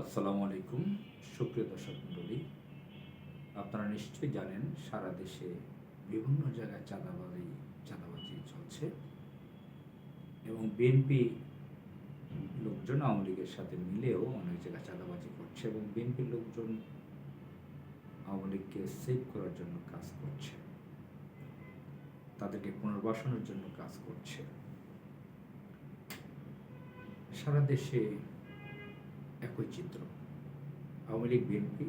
আসসালামু আলাইকুম, সুপ্রিয় দর্শক মণ্ডলী। আপনারা নিশ্চয়ই জানেন, সারা দেশে বিভিন্ন জায়গায় চাঁদাবাজি চাঁদাবাজি চলছে এবং বিএনপি লোকজন আওয়ামী লীগের সাথে মিলেও অনেক জায়গায় চাঁদাবাজি করছে এবং বিএনপির লোকজন আওয়ামী লীগকে সেভ করার জন্য কাজ করছে। তাদেরকে পুনর্বাসনের জন্য কাজ করছে। সারা দেশে একই চিত্র। আওয়ামী লীগ, বিএনপি,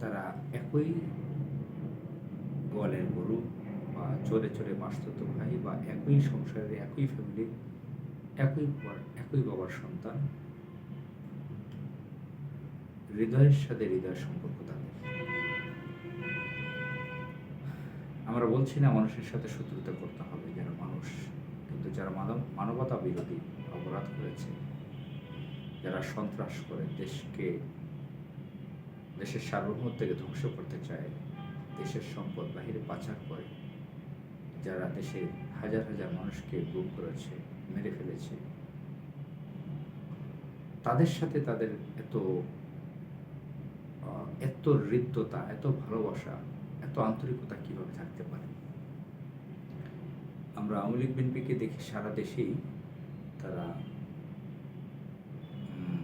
তারা একই গোয়ালের গরু বা চোরে চোরে বাস্তত ভাই বা একই সংসারের একই ফ্যামিলির একই একই বাবার সন্তান, হৃদয়ের সাথে হৃদয়ের সম্পর্ক তাদের। আমরা বলছি না মানুষের সাথে শত্রুতা করতে হবে যারা মানুষ, কিন্তু যারা মানব, মানবতা বিরোধী অপরাধ করেছে যারা সন্ত্রাস করে দেশকে, দেশের সার্বভৌমত্বকে ধ্বংস করতে চায়, দেশের সম্পদ বাহিরে পাচার করে, যারা দেশের হাজার হাজার মানুষকে গুম করেছে, মেরে ফেলেছে, তাদের সাথে তাদের এত এত হৃদ্যতা, এত ভালোবাসা, এত আন্তরিকতা কীভাবে থাকতে পারে? আমরা আওয়ামী লীগ, বিএনপিকে দেখি সারা দেশেই তারা উম,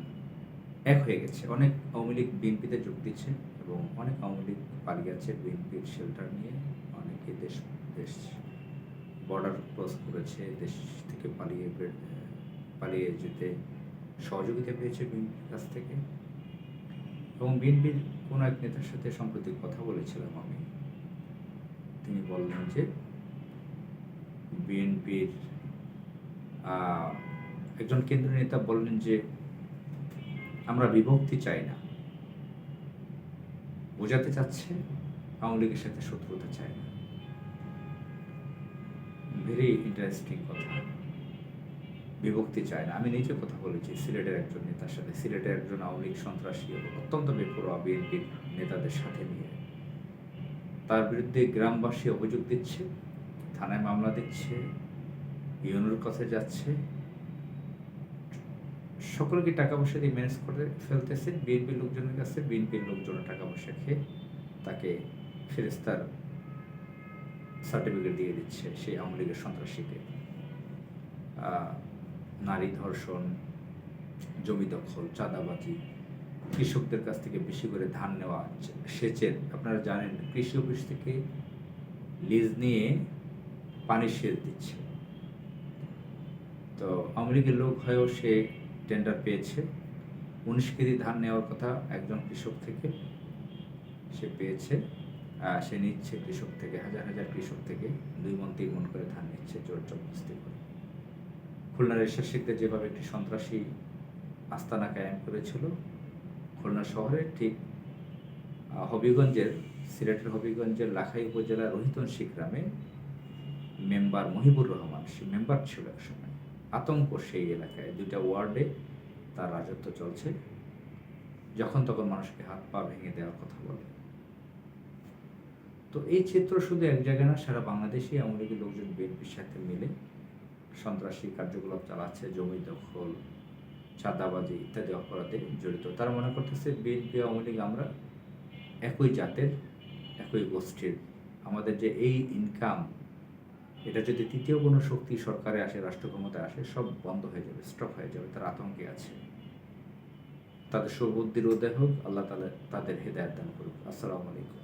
এক হয়ে গেছে। অনেক আওয়ামী লীগ বিএনপিতে যোগ দিচ্ছে এবং অনেক আওয়ামী লীগ পালিয়ে আছে বিএনপির শেল্টার নিয়ে। অনেকে দেশ দেশ বর্ডার ক্রস করেছে, দেশ থেকে পালিয়ে পালিয়ে যেতে সহযোগিতা পেয়েছে বিএনপির কাছ থেকে। এবং বিএনপির কোনো এক নেতার সাথে সম্প্রতি কথা বলেছিলাম আমি। তিনি বললেন যে, বিএনপির একজন কেন্দ্রীয় নেতা বললেন যে আমরা বিভক্তি চাই না। বোঝাতে চাচ্ছে আওয়ামী লীগের সাথে শত্রুতা চাই না। ভেরি ইন্টারেস্টিং কথা। বিভক্তি চায় না। আমি নিজে কথা বলেছি, সিলেটের একজন নেতার সাথে। সিলেটের একজন আওয়ামী লীগ সন্ত্রাসী এবং অত্যন্ত বেপরোয়া বিএনপির নেতাদের সাথে নিয়ে তার বিরুদ্ধে গ্রামবাসী অভিযোগ দিচ্ছে, থানায় মামলা দিচ্ছে, ইউনোর কাছে যাচ্ছে সকলকে টাকা পয়সা দিয়ে ম্যানেজ করে ফেলতেছে? বিএনপির লোকজনের কাছে বিএনপির লোকজন টাকা পয়সা খেয়ে তাকে ফেরেস্তার সার্টিফিকেট দিয়ে দিচ্ছে সেই আওয়ামী লীগের সন্ত্রাসীকে। নারী ধর্ষণ, জমি দখল, চাঁদাবাজি, কৃষকদের কাছ থেকে বেশি করে ধান নেওয়া, সেচের, আপনারা জানেন, কৃষি অফিস থেকে লিজ নিয়ে পানি সেচ দিচ্ছে। তো আওয়ামী লীগের লোক হয়েও সে টেন্ডার পেয়েছে। উনিশ কেজি ধান নেওয়ার কথা একজন কৃষক থেকে সে পেয়েছে। সে নিচ্ছে কৃষক থেকে, হাজার হাজার কৃষক থেকে দুই মন, তিন মন করে ধান নিচ্ছে জোর জবরদস্তি করে। খুলনার এরশাদ শিখদের যেভাবে একটি সন্ত্রাসী আস্তানা কায়েম করেছিল, খুলনা শহরে ঠিক হবিগঞ্জের, সিলেটের হবিগঞ্জের লাখাই উপজেলার রোহিতনশী গ্রামে মেম্বার মহিবুর রহমান, সে মেম্বার ছিল একসময় আতঙ্ক সেই এলাকায়। দুইটা ওয়ার্ডে তার রাজত্ব চলছে। যখন তখন মানুষকে হাত পা ভেঙে দেওয়ার কথা বলে। তো এই চিত্র শুধু এক জায়গায় না, সারা বাংলাদেশে আওয়ামী লোকজন বিএনপির সাথে মিলে। সন্ত্রাসী কার্যকলাপ চালাচ্ছে, জমি দখল, চাঁদাবাজি ইত্যাদি অপরাধে জড়িত। তারা মনে করতেছে, বিএনপি, আওয়ামী লীগ আমরা একই জাতের, একই গোষ্ঠীর। আমাদের যে এই ইনকাম এটা যদি তৃতীয় কোনো শক্তি সরকারে আসে রাষ্ট্র ক্ষমতায় আসে, সব বন্ধ হয়ে যাবে স্টপ হয়ে যাবে, তার আতঙ্কে আছে। তাদের সৌবুদ্ধির উদয় হোক, আল্লাহ তালা তাদের হেদায়ত দান করুক। আসসালামু আলাইকুম।